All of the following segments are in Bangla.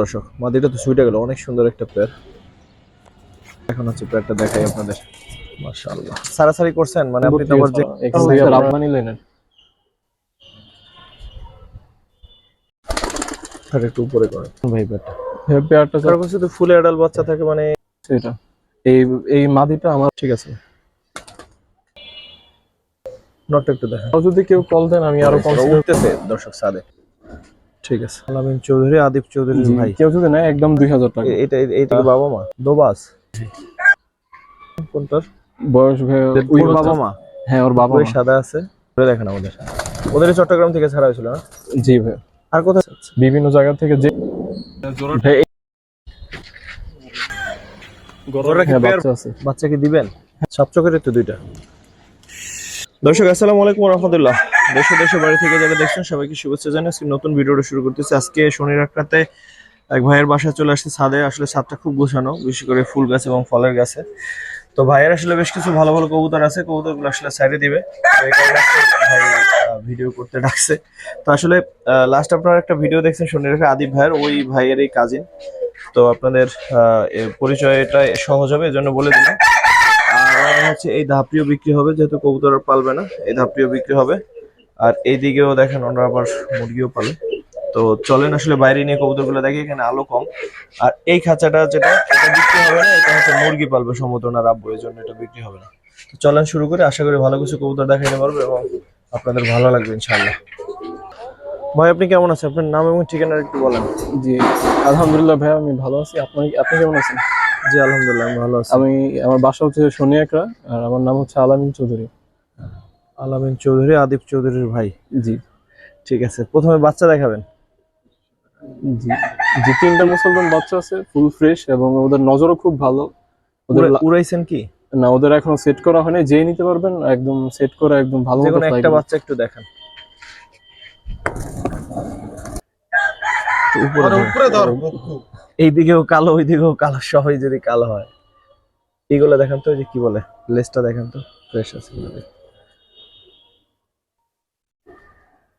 দর্শক মাদিটা তো ছুটে গেল অনেক সুন্দর একটা পেয়ার এখন হচ্ছে পেয়ারটা দেখাই আপনাদের। মাশাআল্লাহ। সারাসারি করছেন? মানে আপনি তো আবার যে রাব্বানি লাইনের আর একটু উপরে করে। ভাই পেয়ারটা হ্যাঁ পেয়ারটা ফুলে অ্যাডাল বাচ্চা থাকে মানে সেটা। এই এই মাদিটা আমার ঠিক আছে। নটটা একটু আরও যদি কেউ কল দেন আমি আরও উঠতেছে দর্শক সাদে। ঠিক আছে। আলামিন চৌধুরী আদিপ চৌধুরীর ভাই। কেউ নেয় একদম দুই হাজার টাকা। এটা এইটা বাবা মা? দোবাস। কোনটার? বয়স ভাই ওই বাবা মা? হ্যাঁ ওর বাবা সাদা আছে। দেখেন আমাদের। ওদের চট্টগ্রাম থেকে ছাড়া হয়েছিল না? জি ভাই। আর কোথায় বিভিন্ন জায়গা থেকে যে হ্যাঁ বাচ্চা আছে। কি দিবেন? সাপ চকের তো দুইটা। দর্শক, আসসালামু আলাইকুম রহমতুল্লাহ দেশে দেশে বাড়ি থেকে যারা দেখছেন, সবাইকে শুভেচ্ছা জানাই। আজকে নতুন ভিডিওটা শুরু করতেছি। আজকে শনি রাত্রাতে এক ভাইয়ের বাসায় চলে আসছে ছাদে। আসলে ছাদটা খুব গোছানো, বিশেষ করে ফুল গাছ এবং ফলের গাছে। তো ভাইয়ের আসলে বেশ কিছু ভালো ভালো কবুতর আছে। কবুতরগুলো আসলে সাইডে দিবে। ভাই ভিডিও করতে ডাকছে। তো আসলে লাস্ট আপনারা একটা ভিডিও দেখছেন শনি রেখা আদিব ভাইয়ের, ওই ভাইয়ের এই কাজিন তো আপনাদের পরিচয়টা সহজ হবে, এজন্য বলে দিলাম। ওনার হচ্ছে এই ধাপটিও বিক্রি হবে, যেহেতু কবুতর পালবে না, এই ধাপটিও বিক্রি হবে। আর এইদিকেও দেখেন ওনারা আবার মুরগিও পালে। তো চলেন আসলে বাইরে নিয়ে কবুতরগুলো দেখি, এখানে আলো কম। আর এই খাঁচাটা যেটা, এটা বিক্রি হবে না, এটা হচ্ছে মুরগি পালবে সম্ভবত ওনার আব্বু, এই জন্য এটা বিক্রি হবে না। তো চলেন শুরু করে, আশা করি ভালো কিছু কবুতর দেখাইতে পারব এবং আপনাদের ভালো লাগবে ইনশাল্লাহ ভাই, আপনি কেমন আছেন? আপনার নাম এবং ঠিকানা একটু বলেন। জি, আলহামদুলিল্লাহ ভাই, আমি ভালো আছি। আপনি আপনি কেমন আছেন? জি আলহামদুলিল্লাহ ভালো আছি। আমি আমার বাসা হচ্ছে শনিয়াকড়া আর আমার নাম হচ্ছে আলামিন চৌধুরী। আলামিন চৌধুরী আদিপ চৌধুরীর ভাই। জি। ঠিক আছে প্রথমে বাচ্চা দেখাবেন। জি। জি তিনটা মুসলমান বাচ্চা আছে ফুল ফ্রেশ এবং ওদের নজরও খুব ভালো। ওদের উড়াই- উড়াইছেন কি? না ওদের এখনও সেট করা হয়নি যেই নিতে পারবেন একদম সেট করে একদম ভালো একটা বাচ্চা একটু দেখান। উপরে ধরো। এইদিকেও কালো ওইদিকেও কালো সবাই যদি কালো হয়। এগুলো দেখান তো যে কি বলে লেসটা দেখান তো ফ্রেশ আছে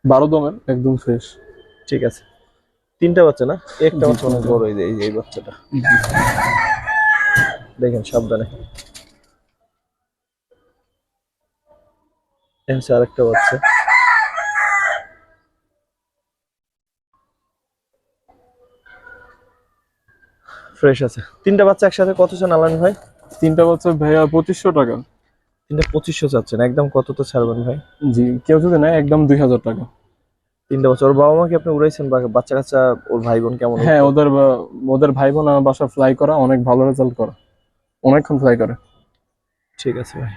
বারো দমের একদম ফ্রেশ ঠিক আছে। তিনটা বাচ্চা না? একটা বাচ্চা অনেক বড় এই যে এই বাচ্চাটা। দেখেন সাবধানে। আরেকটা বাচ্চা। ফ্রেশ আছে। তিনটা বাচ্চা একসাথে কত চান আলান ভাই? তিনটা বাচ্চা ভাইয়া পঁচিশশো টাকা। তিনটা পঁচিশশো চাচ্ছেন একদম কত তো ছাড়বেন ভাই? জি কেউ যদি নেয় একদম দুই হাজার টাকা। তিনটা বছর ওর বাবা মাকে আপনি উড়াইছেন? বা বাচ্চা কাচ্চা ওর ভাই বোন কেমন? হ্যাঁ ওদের ওদের ভাই বোন আমার বাসা ফ্লাই করা অনেক ভালো রেজাল্ট করা। অনেকক্ষণ ফ্লাই করে। ঠিক আছে ভাই।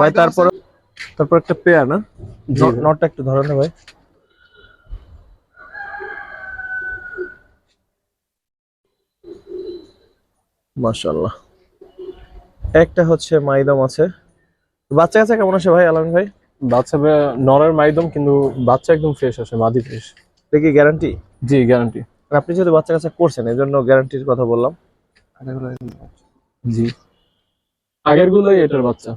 ভাই তারপর তারপর একটা পেয়ার না? নটটা একটু ধরেন না ভাই। মাশাআল্লাহ। একটা হচ্ছে মাইদম আছে। বাচ্চা কাচ্চা কেমন আছে ভাই আলম ভাই? বাচ্চা নরের মাইদম কিন্তু বাচ্চা একদম ফ্রেশ আসে মাদি ফ্রেশ দেখি গ্যারান্টি জি গ্যারান্টি আপনি যেহেতু বাচ্চা কাচ্চা করছেন এই জন্য গ্যারান্টির কথা বললাম। জি। আগের গুলোই এটার বাচ্চা।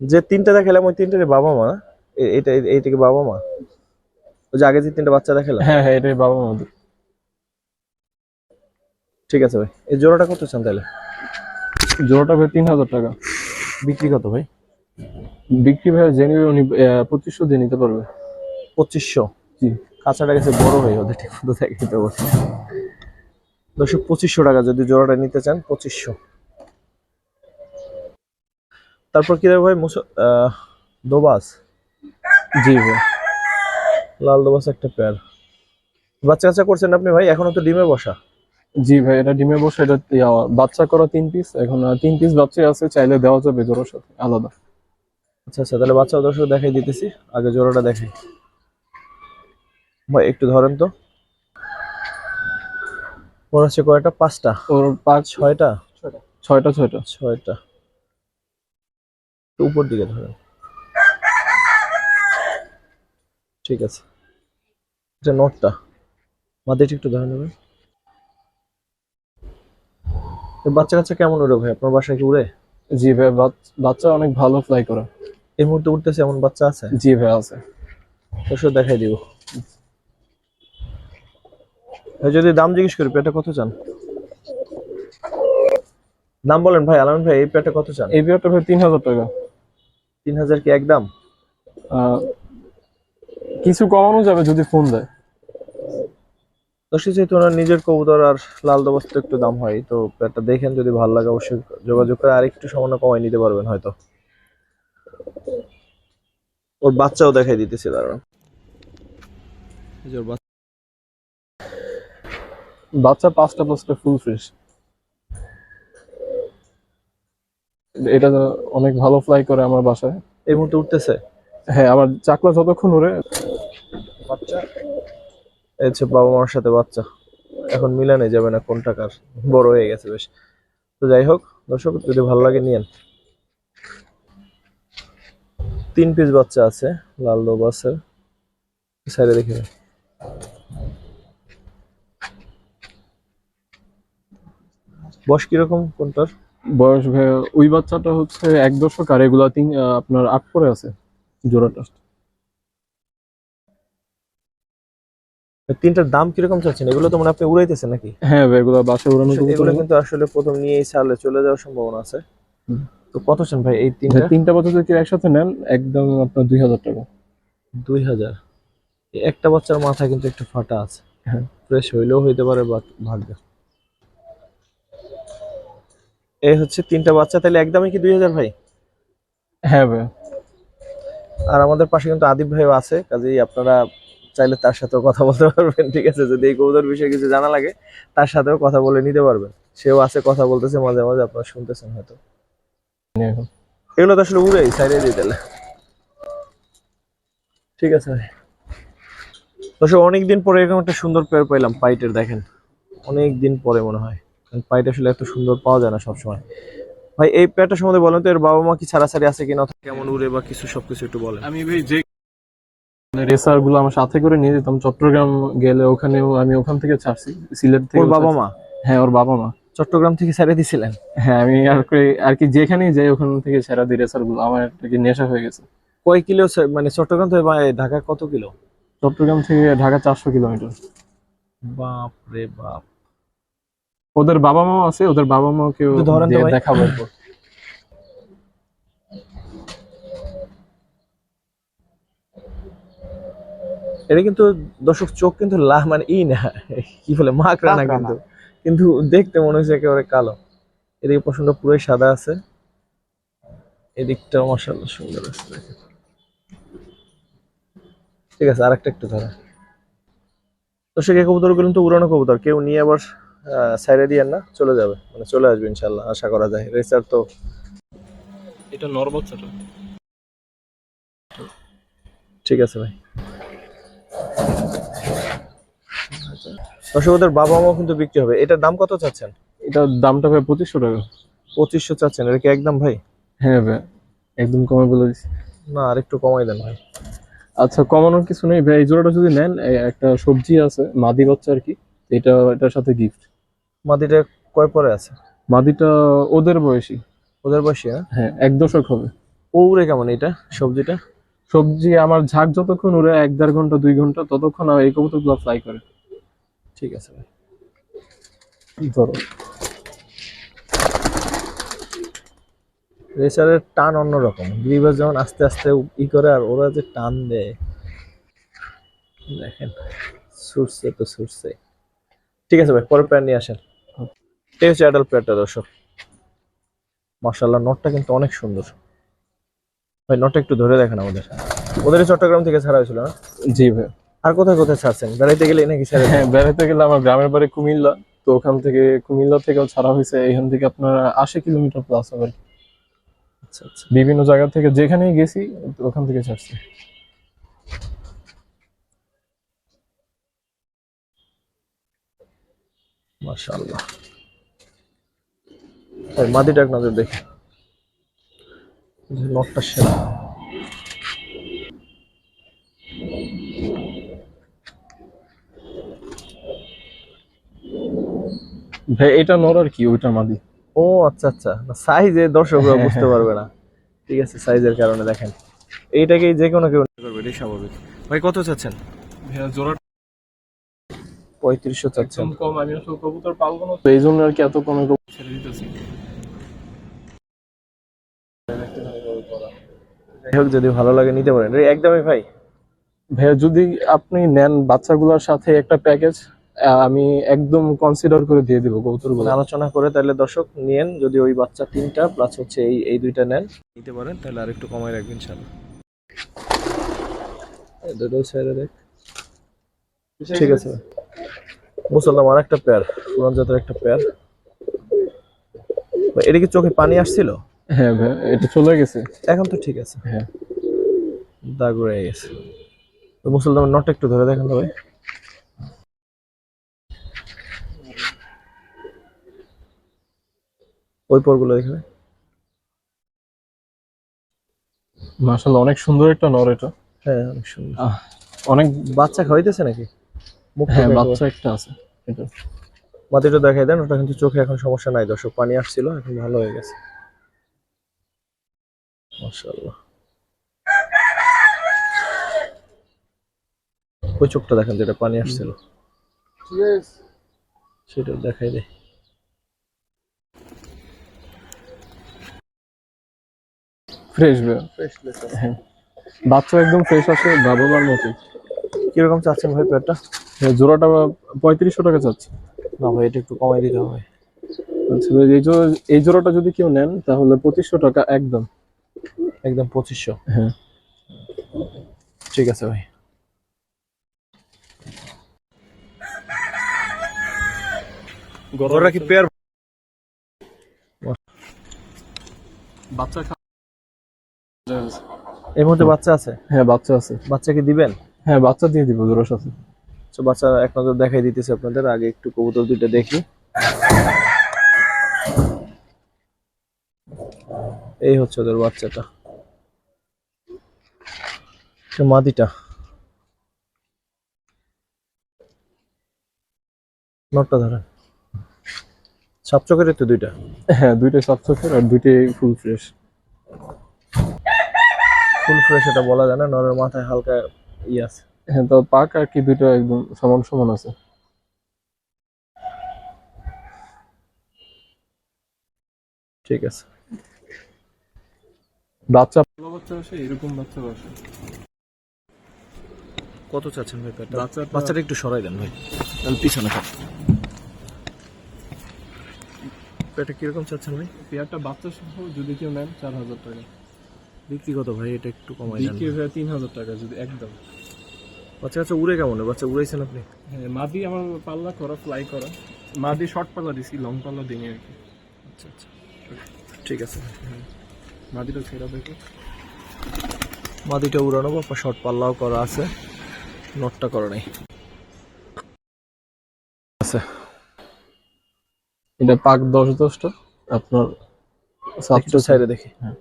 যে তিনটা দেখালাম ওই তিনটারে বাবা মা? এটা এ- এইটা কি বাবা মা? ওই যে আগে যে তিনটা বাচ্চা দেখালাম হ্যাঁ হ্যাঁ এটাই বাবা মাদের ঠিক আছে ভাই। এই জোড়াটা কত চান তাহলে? জোড়াটা ভাই তিন হাজার টাকা। বিক্রি কত ভাই? বিক্রি ভাই জেনে উনি পঁচিশশো দিয়ে নিতে পারবে। পঁচিশশো? জি। কাঁচাটা গেছে বড় হয়ে ওদের ঠিক মতো দেখাইতে বলছে দর্শক পঁচিশশো টাকা যদি জোড়াটা নিতে চান পঁচিশশো। তারপর কি ভাই? মুস- আহ, দোবাস। জি ভাই। লাল দোবাস একটা পেয়ার বাচ্চা কাচ্চা করছেন আপনি ভাই? এখনও তো ডিমে বসা। জি ভাই এটা ডিমে বসে এটা বাচ্চা করা তিন পিস এখন তিন পিস বাচ্চা আছে চাইলে দেওয়া যাবে জোড়ার সাথে আলাদা। আচ্ছা আচ্ছা তাহলে বাচ্চা দর্শক দেখাই দিতেছি আগে জোড়াটা দেখাই। ভাই একটু ধরেন তো। মনে হচ্ছে কয়টা? পাঁচটা। ওর পাঁচ ছয়টা? ছয়টা। ছয়টা ছয়টা। একটু উপর দিকে ধরেন। ঠিক আছে। এটা নটটা। মাদিটা একটু ধরে নেবেন তো বাচ্চা কাচ্চা কেমন উড়ে ভাই? আপনার বাসায় কি উড়ে জি ভাই বাচ্চা অনেক ভালো ফ্লাই করে। এই মুহূর্তে উঠতেছে এমন বাচ্চা আছে? জি ভাই আছে। দর্শক দেখাই দিব। যদি দাম জিজ্ঞেস করি পেটে কত চান? দাম বলেন ভাই আলম ভাই এই পেটে কত চান? এই বিয়ারটা ভাই তিন হাজার টাকা। তিন হাজার কি একদম কিছু কমানো যাবে যদি ফোন দেয়। দর্শক যেহেতু ওনার নিজের কবুতর আর লাল দবস্ত একটু দাম হয় তো একটা দেখেন যদি ভালো লাগে অবশ্যই যোগাযোগ করে আর একটু সামান্য কমাই নিতে পারবেন হয়তো। ওর বাচ্চাও দেখাই দিতেছে দাঁড়ান। ওর বাচ্চা- পাঁচটা পাঁচটা ফুল ফ্রেশ এটা তো অনেক ভালো ফ্লাই করে আমার বাসায়। এই মুহূর্তে উঠতেছে? হ্যাঁ আমার চাকলা যতক্ষণ উড়ে বাচ্চা? এই বাবা মার সাথে বাচ্চা। এখন মিলানে যাবে না কোন টাকার বড় হয়ে গেছে বেশ। তো যাই হোক, দর্শক, যদি ভালো লাগে নিয়েন। তিন পিস বাচ্চা আছে, লাল আছে সাইডে দেখে। বয়স কীরকম কোনটার? বয়স ওই বাচ্চাটা হচ্ছে এক দশক আর এগুলা তিন আপনার আট পরে আছে জোড়াটা তিনটার দাম কীরকম চাচ্ছেন এগুলো তো মানে আপনি উড়াইতেছেন নাকি? হ্যাঁ এগুলা বাসায় উড়ানো এগুলো কিন্তু আসলে প্রথম নিয়েই ছাড়লে চলে যাওয়ার সম্ভাবনা আছে। তো কত চান ভাই এই তিনটা? তিনটা বাচ্চা যদি একসাথে নেন একদম আপনার দুই হাজার টাকা। দুই হাজার। একটা বাচ্চার মাথা কিন্তু একটু ফাটা আছে। হ্যাঁ। ফ্রেশ হইলেও হইতে পারে ভাগ্য। এই হচ্ছে তিনটা বাচ্চা তাহলে একদমই কি দুই হাজার ভাই? হ্যাঁ ভাই। আর আমাদের পাশে কিন্তু আদিব ভাইও আছে কাজেই আপনারা চাইলে তার সাথেও কথা বলতে পারবেন ঠিক আছে? যদি এই কবুতর বিষয়ে কিছু জানা লাগে তার সাথেও কথা বলে নিতে পারবেন। সেও আছে কথা বলতেছে মাঝে মাঝে আপনারা শুনতেছেন হয়তো। এগুলো তো আসলে উড়েই সাইডে দিয়ে দিলে। ঠিক আছে ভাই। দর্শক অনেকদিন পরে এরকম একটা সুন্দর পেয়ার পাইলাম পাইটের দেখেন। অনেক দিন পরে মনে হয়। কারণ পাইট আসলে এত সুন্দর পাওয়া যায় না সবসময়। ভাই এই পেয়ারটা সম্বন্ধে বলেন তো এর বাবা মা কি ছাড়াছাড়ি আছে কিনা কেমন উড়ে বা কিছু সবকিছু একটু বলেন। আমি ভাই যে রেসারগুলো আমার সাথে করে নিয়ে যেতাম। চট্টগ্রাম গেলে ওখানেও আমি ওখান থেকে ছাড়ছি। সিলেট থেকে ওর বাবা মা? হ্যাঁ ওর বাবা মা। চট্টগ্রাম থেকে ছেড়ে দিছিলেন? হ্যাঁ আমি আর আর কি যেখানেই যাই ওখান থেকে ছেড়া দিই রেসারগুলো আমার একটা কি নেশা হয়ে গেছে। কয় কিলো মানে চট্টগ্রাম থেকে ঢাকা কত কিলো? চট্টগ্রাম থেকে ঢাকা চারশো কিলোমিটার। বাপ রে বাপ। ওদের বাবা মা আছে ওদের বাবা তো দিয়ে দেখাবো এটা কিন্তু দর্শক চোখ কিন্তু লা মানে ই না। কি বলে মাকড়া না কিন্তু। কিন্তু দেখতে মনে হচ্ছে একেবারে কালো। এদিকে পছন্দ পুরোই সাদা আছে। এদিকটাও মাসাল্লাহ সুন্দর আছে ঠিক আছে আরেকটা একটু ধরো। দর্শক এই কবুতরগুলো তো উড়ানো কবুতর। কেউ নিয়ে আবার সাইডে দিয়ে না চলে যাবে। মানে চলে আসবে ইনশাল্লাহ আশা করা যায়। রেসার তো এটা নর বাচ্চাটা। ঠিক আছে ভাই। দর্শক ওদের বাবা মাও কিন্তু বিক্রি হবে। এটার দাম কত চাচ্ছেন? এটার দামটা ভাই পঁচিশশো টাকা। পঁচিশশো চাচ্ছেন এটা কি একদম ভাই? হ্যাঁ ভাই একদম কমে বলে দিচ্ছি না আর একটু কমাই দেন ভাই। আচ্ছা কমানোর কিছু নেই ভাই এই জোড়াটা যদি নেন একটা সবজি আছে মাদি বাচ্চা আর কি এটা এটার সাথে গিফট মাদিটা কয় পরে আছে? মাদিটা ওদের বয়সী। ওদের বয়সী হ্যাঁ? হ্যাঁ এক দশক হবে। ওরে কেমন এটা সবজিটা? সবজি আমার ঝাঁক যতক্ষণ উড়ে এক দেড় ঘণ্টা দুই ঘণ্টা ততক্ষণ এই কবুতরগুলো ফ্লাই করে। ঠিক আছে ভাই। ধরো। রেসারের টান অন্যরকম। গ্রিবাস যেমন আস্তে আস্তে ই করে আর ওরা যে টান দেয়। দেখেন সুরছে তো সুরছে ঠিক আছে ভাই পরের প্যান্ট নিয়ে আসেন। হচ্ছে অ্যাডাল্ট প্যান্টটা দর্শক। মার্শাল্লাহ নোটটা কিন্তু অনেক সুন্দর। ভাই নোটটা একটু ধরে দেখেন আমাদের। ওদের চট্টগ্রাম থেকে ছাড়া হয়েছিল না? জি ভাই। আর কোথায় কোথায় ছাড়ছেন? বেড়াইতে গেলে নাকি হ্যাঁ বেড়াতে গেলে আমার গ্রামের বাড়ি কুমিল্লা। তো ওখান থেকে কুমিল্লা থেকেও ছাড়া হয়েছে। এখান থেকে আপনার আশি কিলোমিটার প্লাস হবে। আচ্ছা আচ্ছা। বিভিন্ন জায়গা থেকে যেখানেই গেছি ওখান থেকে ছাড়ছি। মাশাআল্লাহ। মাদিটা এক নজর দেখি। নটটা সেরা। ভাই এটা নর আর কি ওইটা মাদি। ও আচ্ছা আচ্ছা। সাইজে দর্শকরা বুঝতে। পারবে না। ঠিক আছে সাইজের কারণে দেখেন। এইটাকেই যে কোনো কেউ নিতে পারবে এটাই স্বাভাবিক। ভাই কত চাচ্ছেন? ভাইয়া জোড়া পঁয়ত্রিশশো চাচ্ছেন। কম আমি আসলে কবুতর পালবো না। তো এই জন্য আর কি এত কমে কবুতর ছেড়ে দিতেছি। যাই হোক যদি ভালো লাগে নিতে পারেন। একদমই ভাই। ভাইয়া যদি আপনি নেন বাচ্চাগুলোর সাথে একটা প্যাকেজ আমি একদম কনসিডার করে দিয়ে দিব কবুতরগুলো মানে আলোচনা করে তাহলে দর্শক নিয়েন যদি ওই বাচ্চা তিনটা প্লাস হচ্ছে এই এই দুইটা নেন। নিতে পারেন তাহলে আর একটু কমাই রাখবেন ইনশাআল্লাহ। এই দুটো ছেড়ে দেখ। ঠিক আছে। মুসলমান আর একটা পেয়ার পুরান জাতের একটা পেয়ার এটা কি চোখে পানি আসছিল? হ্যাঁ ভাই এটা চলে গেছে। এখন তো ঠিক আছে। হ্যাঁ। দাগ রয়ে গেছে। মুসলমান নট একটু ধরে দেখেন তো ভাই। ওই পরগুলো দেখবে মাশাআল্লাহ অনেক সুন্দর একটা নর এটা। হ্যাঁ অনেক সুন্দর। অনেক বাচ্চা খাওয়াইতেছে নাকি? মুখ হ্যাঁ বাচ্চা একটা আছে এটা। মাটিটা দেখাই দেন ওটা কিন্তু চোখে এখন সমস্যা নাই। দর্শক পানি আসছিল এখন ভালো হয়ে গেছে। মাশাআল্লাহ। ওই চোখটা দেখেন যেটা পানি আসছিল। সেটা দেখাই দে ফ্রেশ ভাই হ্যাঁ। বাচ্চা একদম ফ্রেশ আছে বাবার মতোই। কীরকম চাচ্ছেন ভাই পেয়ারটা? হ্যাঁ, জোড়াটা পঁয়ত্রিশশো টাকা চাচ্ছি। না ভাই এটা একটু কমাই দিতে হবে। আচ্ছা ভাই, এই জো- এই জোড়াটা যদি কেউ নেন তাহলে পঁচিশশো টাকা একদম। একদম পঁচিশশো। হ্যাঁ। ঠিক আছে ভাই। গরুরা কি পেয়ার বাচ্চা এর মধ্যে বাচ্চা আছে? হ্যাঁ বাচ্চা আছে। বাচ্চা কি দিবেন? হ্যাঁ বাচ্চা দিয়ে দিব জোড়ার সাথে তো বাচ্চা এক নজর দেখাই দিতেছে আপনাদের আগে একটু কবুতর দুইটা দেখি। এই হচ্ছে ওদের বাচ্চাটা। মাদিটা। নটটা ধরেন। সাপ চোখের তো দুইটা। হ্যাঁ দুইটাই সাত চোখের আর দুইটাই ফুল ফ্রেশ ফুল ফ্রেশ এটা বলা যায় না নরের মাথায় হালকা ই আছে। হ্যাঁ তো পাক আর কি দুইটা একদম সমান সমান আছে। ঠিক আছে। বাচ্চা ভালো বাচ্চা আসে এরকম বাচ্চা আসে কত চাচ্ছেন ভাই পেয়ারটা বাচ্চাটা- বাচ্চাটা একটু সরাই দেন ভাই। তাহলে পিছনে থাক। পেয়ারটা কীরকম চাচ্ছেন ভাই? পেয়ারটা বাচ্চা সহ যদি কেউ নেন চার হাজার টাকা। বিক্রি কত ভাই? এটা একটু কমাই দেন বিক্রি হয় তিন হাজার টাকা যদি একদম। বাচ্চা কাচ্চা উড়ে কেমন বাচ্চা উড়াইছেন আপনি? হ্যাঁ মাদি আমার পাল্লা করা ফ্লাই করা। মাদি শর্ট পাল্লা দিছি লং পাল্লা আর কি। আচ্ছা আচ্ছা। ঠিক আছে। মাদিটা ছেড়া দেখো মাদিটা উড়ানো বা শর্ট পাল্লাও করা আছে। নটটা করা নাই। আছে। এটা পাক দশ দশটা আপনার সাতটা সাইডে দেখি। হ্যাঁ।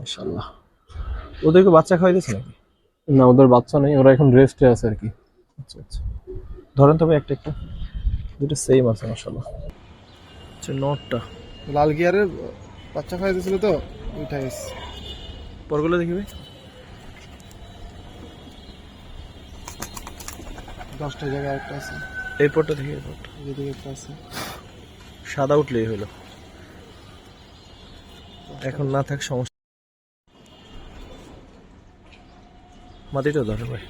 মাশাআল্লাহ। ওদেরকে বাচ্চা খাওয়াইতেছে নাকি? না ওদের বাচ্চা নেই ওরা এখন রেস্টে আছে আর কি। আচ্ছা আচ্ছা। ধরেন তবে একটা একটা। দুটো সেম আছে মাশাআল্লাহ। আচ্ছা নটটা। লাল গিয়ারের বাচ্চা খাওয়াই দিয়েছিল তো উঠাই পরগুলো দেখি ভাই। দশটা জায়গায় একটা আছে। এই পরটা দেখি এই পরটা। যেদিকে একটা আছে। সাদা উঠলেই হলো। এখন না থাক সমস্যা মাটিটা ধরে ভাই।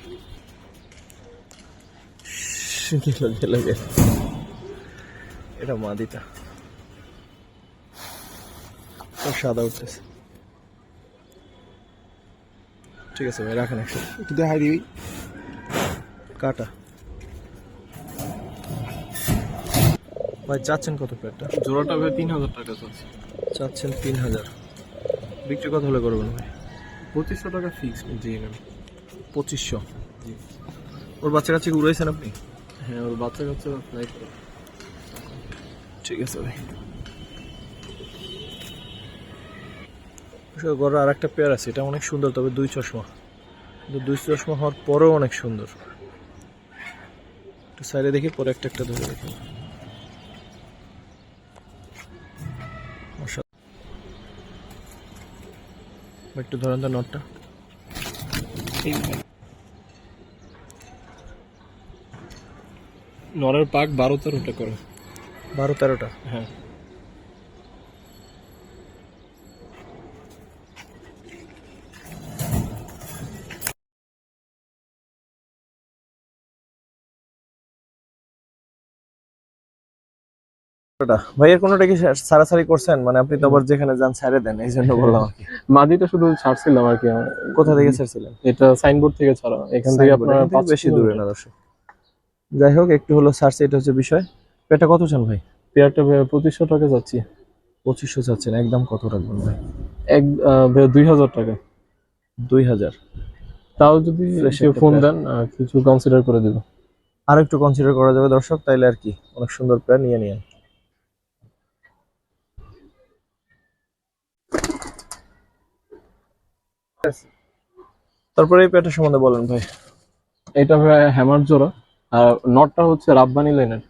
গেল গেল গেল। এটা মাদিটা সাদা উঠতেছে। ঠিক আছে ভাই রাখেন একটু একটু দেখাই দিবি? কাটা। ভাই চাচ্ছেন কত পেয়ারটা জোড়াটা ভাই তিন হাজার টাকা চলছে চাচ্ছেন তিন হাজার। বিক্রি কত হলে করবেন ভাই? পঁচিশশো টাকা ফিক্স দিয়ে নেন পঁচিশশো। ওর বাচ্চা কাছে উড়াইছেন আপনি? হ্যাঁ ওর বাচ্চা কাচ্চা ফ্লাই করে ঠিক আছে ভাই। গড় আর একটা পেয়ার আছে এটা অনেক সুন্দর তবে দুই চশমা। কিন্তু দুই চশমা হওয়ার পরেও অনেক সুন্দর। একটু সাইডে দেখি পরে একটা একটা ধরে দেখি। একটু ধরেন তো নটটা নরের পাক বারো তেরোটা করে। বারো তেরোটা? হ্যাঁ। ভাইয়ের কোনোটা কি সারাসারি করছেন? মানে আপনি তো আবার যেখানে যান ছাড়ে দেন এই জন্য বললাম আর কি। মাদিটা শুধু ছাড়ছিলাম আর কি। কোথা থেকে ছাড়ছিলেন? এটা সাইনবোর্ড থেকে ছাড়া। এখান থেকে আপনার বেশি দূরে না দর্শক। যাই হোক একটু হলো সার্চ এটা হচ্ছে বিষয়। পেটা কত চান ভাই? পেয়ারটা পঁচিশশো টাকা যাচ্ছি। পঁচিশশো চাচ্ছেন একদম কত রাখবেন ভাই? এক দুই হাজার টাকা। দুই হাজার। তাও যদি ফোন দেন কিছু কনসিডার করে দেবো। আর একটু কনসিডার করা যাবে দর্শক তাইলে আর কি। অনেক সুন্দর প্লেয়ার নিয়ে নিয়ে তারপরে এই প্যাটের সম্বন্ধে বলেন ভাই। এটা ভাইয়া হ্যামার জোড়া আর নটটা হচ্ছে রাব্বানি লাইনের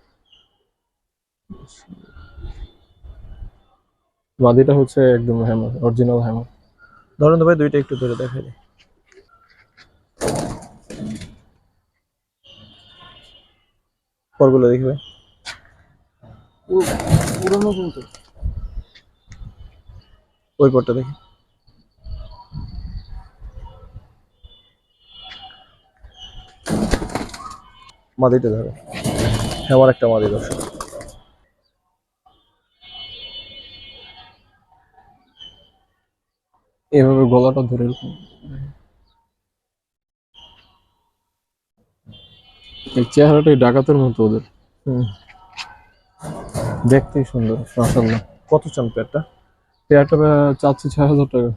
মাদিটা হচ্ছে একদম হ্যামার অরিজিনাল হ্যামার ধরেন তো ভাই দুইটা একটু ধরে দেখাই দিই। পরগুলো দেখবে পুরনো কিন্তু। ওই পরটা দেখি। মাদিটা ধরো হ্যাঁ আমার একটা মাদি দর্শক এভাবে গলাটা ধরে এরকম এই চেহারাটাই ডাকাতের মতো ওদের। হুম। দেখতেই সুন্দর মাসাল্লাহ কত চান পেয়ারটা? পেয়ারটা চাচ্ছি ছয় হাজার টাকা।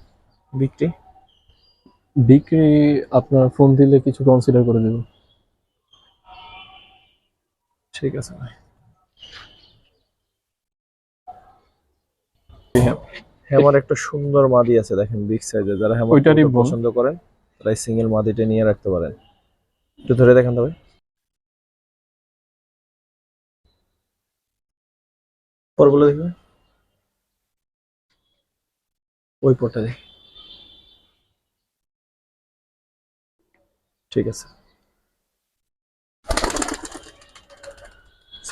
বিক্রি? বিক্রি আপনার ফোন দিলে কিছু কনসিডার করে দেবো। ঠিক আছে। ভাই হ্যামার একটা সুন্দর মাদি আছে দেখেন বিগ সাইজের যারা হ্যামার ওইটারই। পছন্দ করেন তারা সিঙ্গেল মাদিটা নিয়ে রাখতে পারেন। একটু ধরে দেখেন তবে পরগুলো দেখবে ওই পরটা দেখ। ঠিক আছে।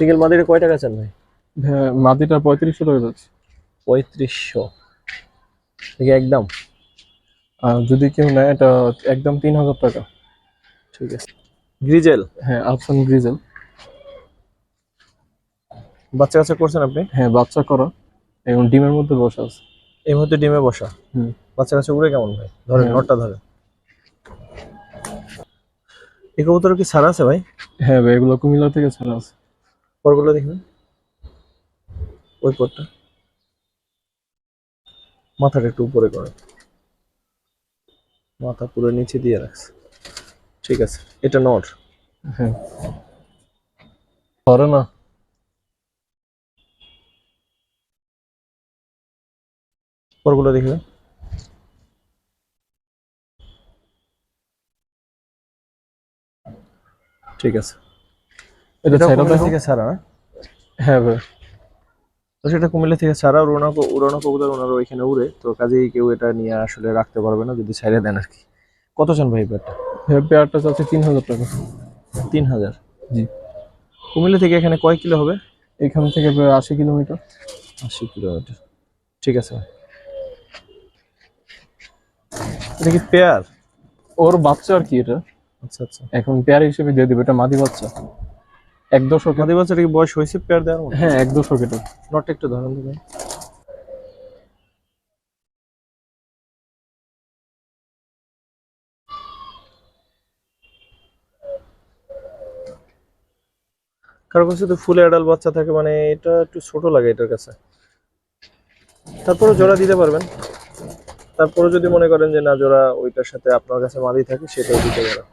সিঙ্গেল মাদিটা কয় টাকা চান ভাই? হ্যাঁ মাদিটা পঁয়ত্রিশশো টাকা যাচ্ছে। পঁয়ত্রিশশো। দেখি একদম? আর যদি কেউ নেয় এটা একদম তিন হাজার টাকা। ঠিক আছে। গ্রিজেল? হ্যাঁ আফসান গ্রিজেল। বাচ্চা কাচ্চা করছেন আপনি? হ্যাঁ বাচ্চা করা। এবং ডিমের মধ্যে বসা আছে। এই মুহূর্তে ডিমে বসা? হুম। বাচ্চা কাচ্চা উড়ে কেমন ভাই? ধরেন হ্যাঁ। নটটা ধরে এই কবুতর কি ছাড়া আছে ভাই? হ্যাঁ ভাই এগুলো কুমিল্লা থেকে ছাড়া আছে। পরগুলো দেখবেন ওই পরটা। মাথাটা একটু উপরে করে। মাথা পুরো নিচে দিয়ে রাখছে। ঠিক আছে এটা নট। হ্যাঁ। ধরে না। পরগুলো দেখবে ঠিক আছে। এটা ছাড়া দেখো। থেকে ছাড়া হ্যাঁ ভাই। তো সেটা কুমিল্লা থেকে ছাড়া উড়ানো উড়ানো কবুতর ওনারা ওইখানে উড়ে তো কাজেই কেউ এটা নিয়ে আসলে রাখতে পারবে না যদি ছেড়ে দেন আর কি। কত চান ভাই পেয়ারটা পেয়ারটা চাচ্ছে তিন হাজার টাকা। তিন হাজার? জি। কুমিল্লা থেকে এখানে কয় কিলো হবে? এখান থেকে আশি কিলোমিটার। আশি কিলোমিটার। ঠিক আছে ভাই। এটা কি পেয়ার? ওর বাচ্চা আর কি এটা। আচ্ছা আচ্ছা। এখন পেয়ার হিসেবে দিয়ে দিবে এটা মাদি বাচ্চা। এক দশক বাচ্চাটা কি বয়স হয়েছে পেয়ার দেওয়ার হ্যাঁ এক দশক এটা নটটা একটু ধরেন তো কারও কাছে তো ফুলে অ্যাডাল বাচ্চা থাকে মানে এটা একটু ছোট লাগে এটার কাছে। তারপরে জোড়া দিতে পারবেন। তারপরে যদি মনে করেন যে না জোড়া ওইটার সাথে আপনার কাছে মাদি থাকে সেটাও দিতে পারেন।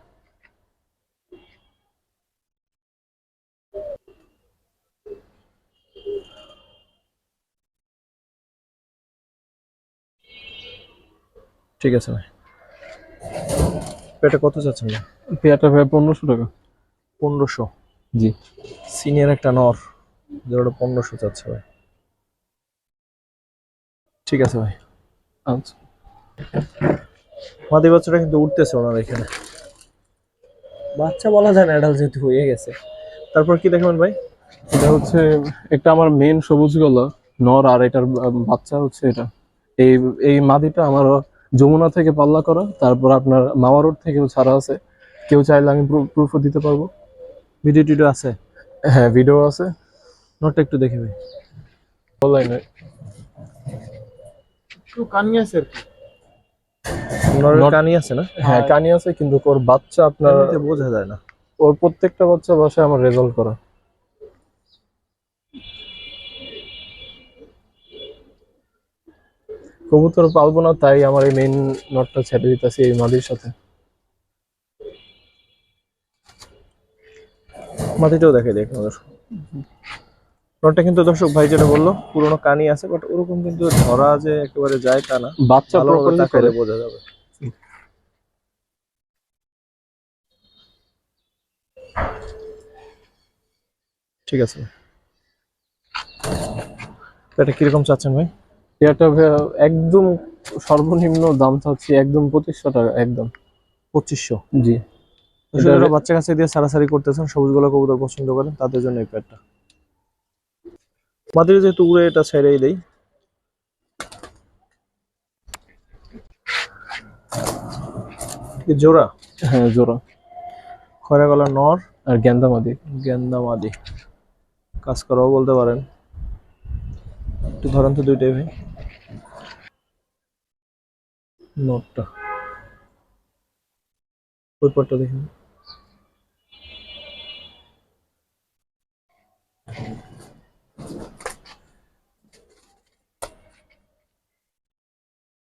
ঠিক আছে ভাই। পেটে কত চাচ্ছেন ভাই? পেয়ারটা ভাই পনেরোশো টাকা। পনেরোশো? জি। সিনিয়র একটা নর যেটা পনেরোশো চাচ্ছে ভাই। ঠিক আছে ভাই। আচ্ছা। মাদি বাচ্চাটা কিন্তু উঠতেছে ওনার এখানে। বাচ্চা বলা যায় না এটা যেহেতু হয়ে গেছে। তারপর কি দেখবেন ভাই? এটা হচ্ছে একটা আমার মেন সবুজ গলা নর আর এটার বাচ্চা হচ্ছে এটা। এই এই মাদিটা আমার যমুনা থেকে পাল্লা করা তারপর আপনার মাওয়া রোড থেকেও ছাড়া আছে। কেউ চাইলে আমি প্রুফও দিতে পারব। ভিডিও টিডিও আছে? হ্যাঁ ভিডিও আছে। নোটটা একটু দেখে ভাই অনলাইনে একটু কানি আছে আর কি। কানি আছে না? হ্যাঁ কানি আছে কিন্তু ওর বাচ্চা আপনার বোঝা যায় না। ওর প্রত্যেকটা বাচ্চা বাসায় আমার রেজাল্ট করা। কবুতর পালবো না তাই আমার এই মেইন নটটা ছেড়ে দিতেছি এই মাদির সাথে। মাটিটাও দেখে দেখ আমাদের নোটটা কিন্তু দর্শক ভাই যেটা বলল পুরোনো কানি আছে বাট ওরকম কিন্তু ধরা যে একেবারে যায় তা না। বাচ্চা প্রপারলি করে। বোঝা যাবে। ঠিক আছে। এটা কীরকম চাচ্ছেন ভাই? এটা একদম সর্বনিম্ন দাম হচ্ছে একদম পঁচিশশো টাকা একদম। পঁচিশশো? জি। যারা বাচ্চা কাছে দিয়ে সারাসারি করতেছেন সবুজ গোলা কবুতর পছন্দ করেন তাদের জন্য এই প্যাডটা। মাদের যেহেতু উড়ে এটা ছেড়েই দেই। কি জোড়া? হ্যাঁ জোড়া। খয়রা গলা নর আর গেন্দা মাদি গেন্দা মাদি কাজ করাও বলতে পারেন। একটু ধরেন তো দুইটাই ভাই। নটটা। ওই পাটটা দেখুন।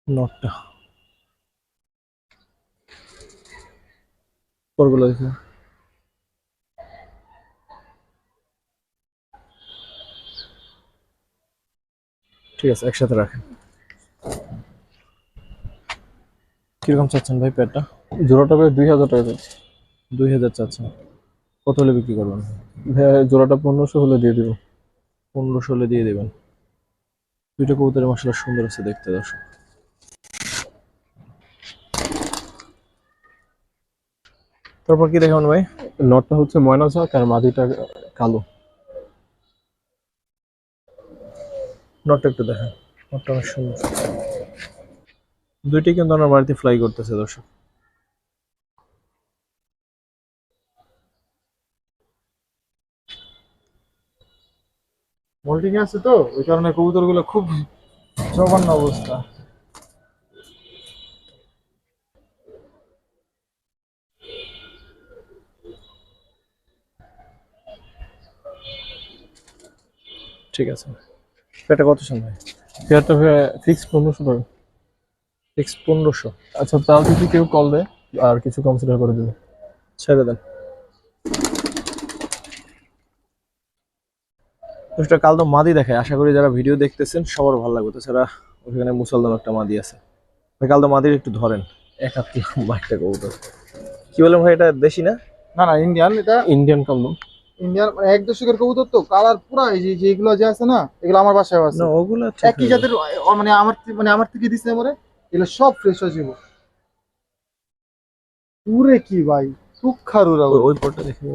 নটটা। পরগুলো দেখুন। ঠিক আছে একসাথে রাখেন। কীরকম চাচ্ছেন ভাই প্যাডটা জোড়াটা ভাই দুই হাজার টাকা যাচ্ছে দুই হাজার চাচ্ছেন। কত হলে বিক্রি করবেন? ভাই জোড়াটা পনেরোশো হলে দিয়ে দিব। পনেরোশো হলে দিয়ে দেবেন। দুইটা কবুতরের মশলা সুন্দর আছে দেখতে দর্শক। তারপর কি দেখাবেন ভাই? নটটা হচ্ছে ময়না ঝাঁক আর মাদিটা কালো। নটটা একটু দেখেন। নটটা অনেক সুন্দর। দুইটাই কিন্তু আমার বাড়িতে ফ্লাই করতেছে দর্শক। মোল্টিং আছে তো ওই কারণে কবুতরগুলো খুব জঘন্য অবস্থা। ঠিক আছে। প্যাডটা কত সময়? ভাই ফিক্স পনেরোশো টাকা। এক্স পনেরোশো। আচ্ছা তাও যদি কেউ কল দেয় আর কিছু কনসিডার করে দেবে। ছেড়ে দেন। দুটা কাল তো মাদি দেখায়। আশা করি যারা ভিডিও দেখতেছেন সবার ভালো লাগবে। তাছাড়া ওখানে মুসলদাম একটা মাদি আছে। ভাই কাল তো মাদির একটু ধরেন। এক হাত লম্বা একটা কবুতর। কি বললেন ভাই এটা দেশি না? না না ইন্ডিয়ান এটা ইন্ডিয়ান কালদম ইন্ডিয়ান মানে এক দশকের কবুতর তো। কালার পুরা এই যে যেগুলো যে আছে না এগুলো আমার বাসায় আছে। না ওগুলো একই জাতের মানে আমার থেকে- মানে আমার থেকে দিছে আমারে এগুলো সব ফ্রেশ হয়ে আছে পুরে কি ভাই সুখারুরা যাবে। ওই- পটটা দেখে।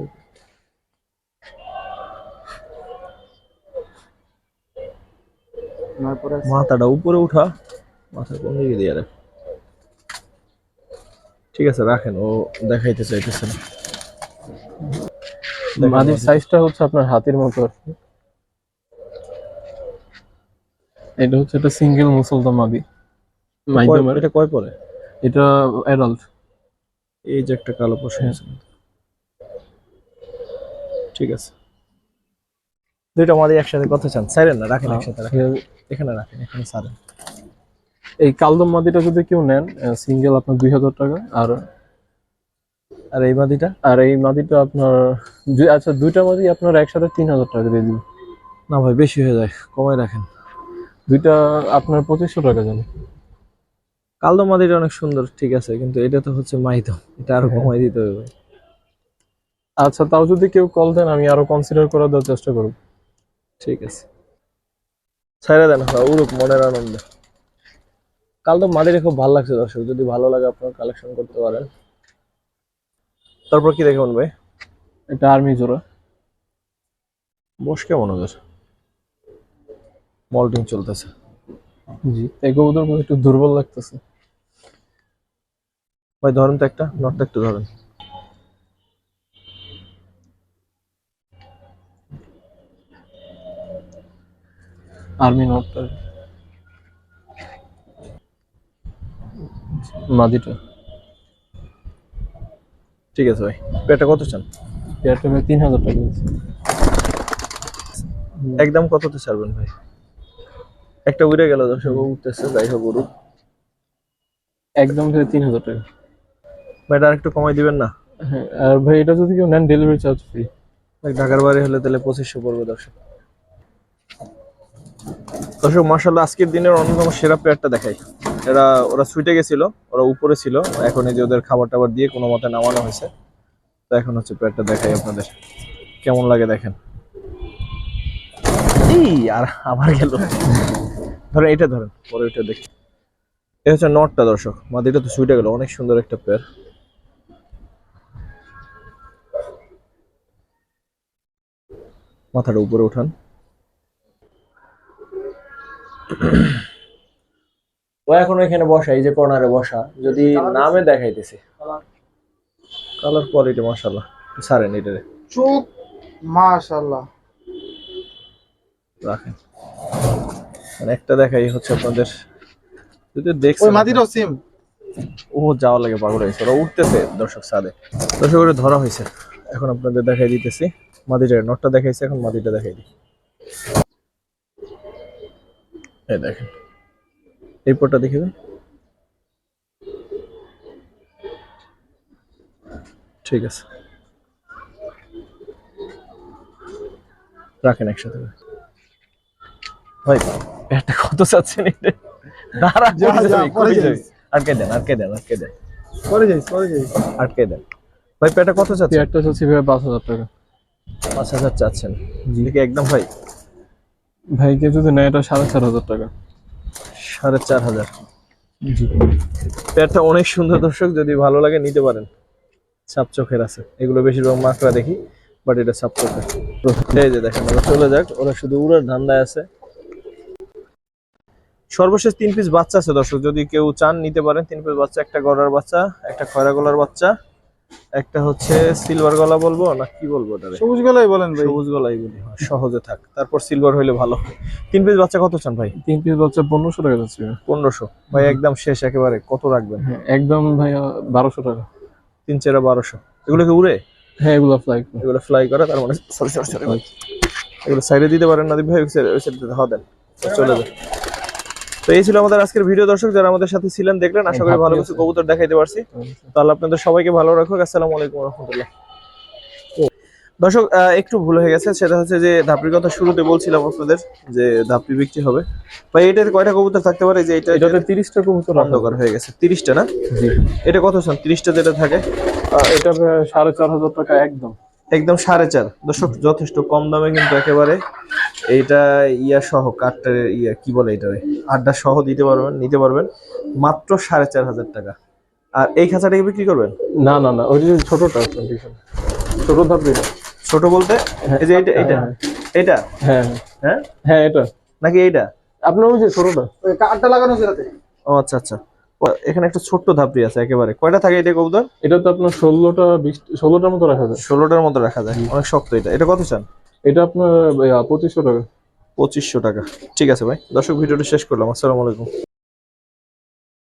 মাথাটা উপরে উঠা মাথা কোন দিকে দিয়ে রাখ ঠিক আছে রাখেন ও দেখাইতে চাইতেছে না মাদির মাদি। সাইজটা হচ্ছে আপনার হাতির মতো আর কি এটা হচ্ছে একটা সিঙ্গেল মুসলদা মাদি মাইদমের এটা কয় পরে? এটা অ্যাডাল্ট এই যে একটা কালো পশম আছে। ঠিক আছে। দুইটা মাদি একসাথে কথা চান। সাইরেন না রাখেন একসাথে রাখেন। এখানে রাখেন এখানে সারেন এই কালদম মাদিটা যদি কেউ নেন সিঙ্গেল আপনার দুই হাজার টাকা আর আর এই মাদিটা? আর এই মাদিটা আপনার আচ্ছা দুইটা মাদি আপনার একসাথে তিন হাজার টাকা দিয়ে দিন না ভাই বেশি হয়ে যায় কমাই রাখেন। দুইটা আপনার পঁচিশশো টাকা জানি। কালদম মাদিটা অনেক সুন্দর ঠিক আছে কিন্তু এটা তো হচ্ছে মাইদম এটা আরও কমাই দিতে হবে আচ্ছা তাও যদি কেউ কল দেন আমি আরও কনসিডার করে দেওয়ার চেষ্টা করব। ঠিক আছে। ছাইরা দেন হ্যাঁ উড়ুক মনের আনন্দে। কাল তো মাদিরে খুব ভালো লাগছে দর্শক যদি ভালো লাগে আপনার কালেকশন করতে পারেন। তারপর কি দেখবেন ভাই? এটা আর্মি জোড়া। বস কেমন ওদের? মল্টিং চলতেছে। জি এই কবুতরগুলো একটু দুর্বল লাগতেছে। ভাই ধরেন তো একটা নটটা একটু ধরেন। আর্মি নটটা মাদিটা। ঠিক আছে ভাই পেটা কত চান? পেয়ারটা ভাই তিন হাজার টাকা একদম কততে ছাড়বেন ভাই? একটা উড়ে গেল দর্শক উঠতেছে যাই হোক গরু একদম তিন হাজার টাকা। ভাই আর একটু কমাই দিবেন না? হ্যাঁ আর ভাই এটা যদি কেউ নেন ডেলিভারি চার্জ ফ্রি ঢাকার বাড়ি হলে তাহলে পঁচিশশো পড়বে দর্শক। দর্শক মার্শাল্লাহ আজকের দিনের অন্যতম সেরা প্লেয়ারটা দেখাই। এরা ওরা সুইটে গেছিল ওরা উপরে ছিল এখন এই যে ওদের খাবার টাবার দিয়ে কোনো মতে নামানো হয়েছে। তো এখন হচ্ছে প্লেয়ারটা দেখাই আপনাদের। কেমন লাগে দেখেন? এই আর আবার গেল। ধরেন এটা ধরেন পরে ওইটা দেখি। এটা হচ্ছে নটটা দর্শক। মাদিটা তো সুইটে গেল অনেক সুন্দর একটা পেয়ার মাথাটা উপরে উঠান ও এখন এখানে বসা এই যে কর্নারে বসা। যদি নামে দেখাইতেছে। কালার কোয়ালিটি মাশাআল্লাহ। সারেন এটা চোখ মাশাআল্লাহ। রাখেন। মানে একটা দেখাই হচ্ছে আপনাদের। যদি দেখছেন ওই মাদিটাও সেম ও যাওয়া লাগে পাগল হয়েছে। ওরা উঠতেছে দর্শক সাদে দর্শক করে ধরা হয়েছে। এখন আপনাদের দেখাই দিতেছি। মাদিটা নটটা দেখাইছে এখন মাদিটা দেখাই দিই। এই দেখেন। এই পটটা দেখে দিন। ঠিক আছে। রাখেন একসাথে। ভাই একটা কত চাচ্ছেন এটা? দাঁড়া? যাইস। আটকে দেন আটকে দেন আটকে দেন? পরে যাইস পরে যাইস আটকে দেন? ভাই পেটা কত চাচ্ছেন? পেয়ারটা হচ্ছে ভাই পাঁচ হাজার টাকা। পাঁচ হাজার চাচ্ছেন। একদম ভাই? ভাইকে যদি নেয় এটা সাড়ে চার হাজার টাকা। সাড়ে চার হাজার। জি। অনেক সুন্দর দর্শক যদি ভালো লাগে নিতে পারেন। সাপ চোখের আছে। এগুলো বেশিরভাগ মাকড়া দেখি বাট এটা সাপ চোখের। এই যে দেখেন ওরা চলে যাক ওরা শুধু উড়ার ধান্দায় আছে। সর্বশেষ তিন পিস বাচ্চা আছে দর্শক যদি কেউ চান নিতে পারেন তিন পিস বাচ্চা একটা গড়ার বাচ্চা একটা খয়রা গলার বাচ্চা। একটা হচ্ছে সিলভার গলা বলব না কি বলব সবুজ গলাই বলেন ভাই। সবুজ গলাই বলি সহজে থাক। তারপর সিলভার হইলে ভালো। তিন পিস বাচ্চা কত চান ভাই? তিন পিস বাচ্চা পনেরোশো টাকা যাচ্ছে। পনেরোশো। ভাই একদম শেষ একেবারে। কত রাখবেন? হ্যাঁ একদম ভাই বারোশো টাকা। তিন চেরা বারোশো। এগুলো কি উড়ে? হ্যাঁ এগুলো ফ্লাই এগুলো ফ্লাই করা তার মানে সরি সরি সরি এগুলো সাইডে দিতে পারেন না ভাই ওই সাইডে হওয়া দেন। চলে যান তো এই ছিল আমাদের আজকের ভিডিও দর্শক যারা আমাদের সাথে ছিলেন দেখলেন। আশা করি ভালো কিছু কবুতর দেখাইতে পারছি। তাহলে আপনাদের সবাইকে ভালো রাখুক। আসসালামু আলাইকুম রহমতুল্লাহ দর্শক একটু ভুল হয়ে গেছে। সেটা হচ্ছে যে ধাপড়ির কথা শুরুতে বলছিলাম আপনাদের যে ধাপড়ি বিক্রি হবে। ভাই এটার কয়টা কবুতর থাকতে পারে? যে এটা এটাতে তিরিশটা কবুতর অন্ধকার হয়ে গেছে। তিরিশটা না? জি। এটা কত চান? তিরিশটা যেটা থাকে? এটা সাড়ে চার হাজার টাকা একদম। একদম সাড়ে চার। দর্শক যথেষ্ট কম দামে কিন্তু একেবারে এইটা ইয়া সহ কাঠটা ইয়া কি বলে এটা আড্ডা সহ দিতে পারবেন নিতে পারবেন। মাত্র সাড়ে চার হাজার টাকা। আর এই খাঁচাটাকে বিক্রি করবেন? না না না ওই যে ছোটটা ছোট ধাপড়িটা ছোট বলতে? এই যে এটা এটা এটা হ্যাঁ। হ্যাঁ? হ্যাঁ এটা। নাকি এইটা? আপনার ওই যে ছোটটা। ওই কাঠটা লাগানো সেটাতে ও আচ্ছা আচ্ছা। এখানে একটা ছোট্ট ধাপড়ি আছে একেবারে। কয়টা থাকে এটা কবুতর? এটা তো আপনার ষোলোটা বিশ ষোলোটার মতো রাখা যায়। ষোলোটার মতো রাখা যায়। অনেক শক্ত এটা। এটা কত চান? এটা আপনার পঁচিশশো টাকা। পঁচিশশো টাকা। ঠিক আছে ভাই দর্শক ভিডিওটা শেষ করলাম। আসসালামু আলাইকুম।